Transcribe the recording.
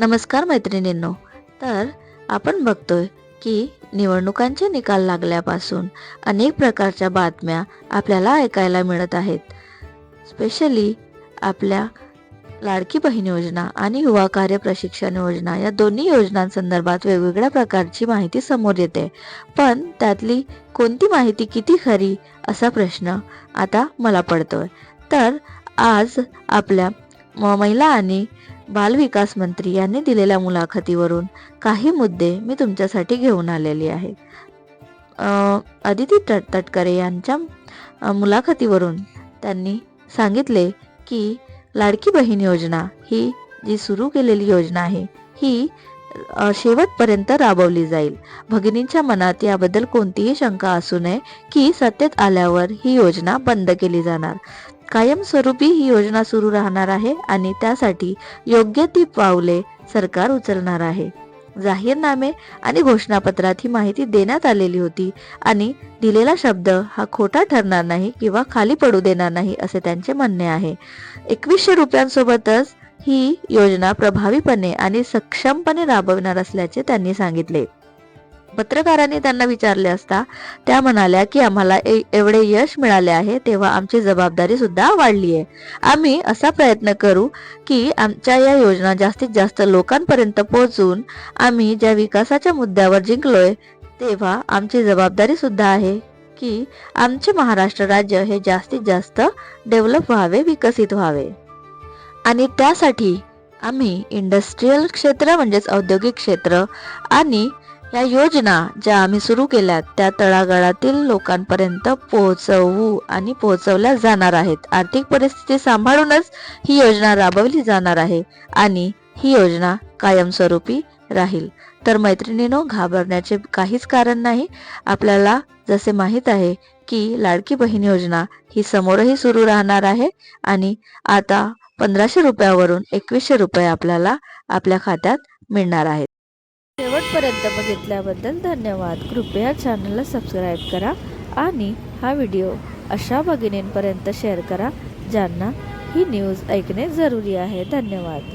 नमस्कार मैत्रिणींनो. तर आपण बघतोय की निवडणुकांचे निकाल लागल्यापासून अनेक प्रकारच्या बातम्या आपल्याला ऐकायला मिळत आहेत. स्पेशली आपल्या लाडकी बहीण योजना आणि युवा कार्य प्रशिक्षण योजना या दोन्ही योजनांसंदर्भात वेगवेगळ्या प्रकारची माहिती समोर येते. पण त्यातली कोणती माहिती किती खरी असा प्रश्न आता मला पडतोय. तर आज आपल्या म- महिला आणि बालविकास मंत्री यांनी दिलेल्या मुलाखतीवरून काही मुद्दे मी तुमच्यासाठी घेऊन आलेली आहे अदिती तट तटकरे यांच्या मुलाखतीवरून त्यांनी सांगितले की लाडकी बहीण योजना ही जी सुरू केलेली योजना आहे ही शेवटपर्यंत राबवली जाईल. भगिनींच्या मनात याबद्दल कोणतीही शंका असू नये की सत्तेत आल्यावर ही योजना बंद केली जाणार. कायमस्वरूपी ही योजना सुरू राहणार आहे आणि त्यासाठी योग्य ती पावले सरकार उचलणार आहे. जाहीरनामे आणि घोषणापत्रात ही माहिती देण्यात आलेली होती आणि दिलेला शब्द हा खोटा ठरणार नाही किंवा खाली पडू देणार नाही असे त्यांचे म्हणणे आहे. एकवीसशे रुपयांसोबतच ही योजना प्रभावीपणे आणि सक्षमपणे राबविणार असल्याचे त्यांनी सांगितले. पत्रकारांनी त्यांना विचारले असता त्या म्हणाल्या की आम्हाला ए- एवढे यश मिळाले आहे तेव्हा आमची जबाबदारी सुद्धा वाढली आहे आम्ही असा प्रयत्न करू की आमच्या या योजना जास्तीत जास्त लोकांपर्यंत पोहोचून आम्ही ज्या विकासाच्या मुद्द्यावर जिंकलोय तेव्हा आमची जबाबदारी सुद्धा आहे की आमचे महाराष्ट्र राज्य हे जास्तीत जास्त डेव्हलप व्हावे विकसित व्हावे. आणि त्यासाठी आम्ही इंडस्ट्रीयल क्षेत्र म्हणजेच औद्योगिक क्षेत्र आणि या योजना ज्या आम्ही सुरू केल्या त्या तळागाळातील लोकांपर्यंत पोहोचवू आणि पोहोचवल्या जाणार आहेत. आर्थिक परिस्थिती सांभाळूनच ही योजना राबवली जाणार आहे आणि ही योजना कायमस्वरूपी राहील. तर मैत्रिणीनो घाबरण्याचे काहीच कारण नाही. आपल्याला जसे माहीत आहे की लाडकी बहीण योजना ही समोरही सुरू राहणार आहे आणि आता पंधराशे रुपयावरून एकवीसशे रुपये आपल्याला आपल्या खात्यात मिळणार आहेत. शेवटपर्यंत बघितल्याबद्दल धन्यवाद. कृपया चॅनलला सबस्क्राईब करा आणि हा व्हिडिओ अशा भगिनींपर्यंत शेअर करा ज्यांना ही न्यूज ऐकणे जरुरी आहे. धन्यवाद.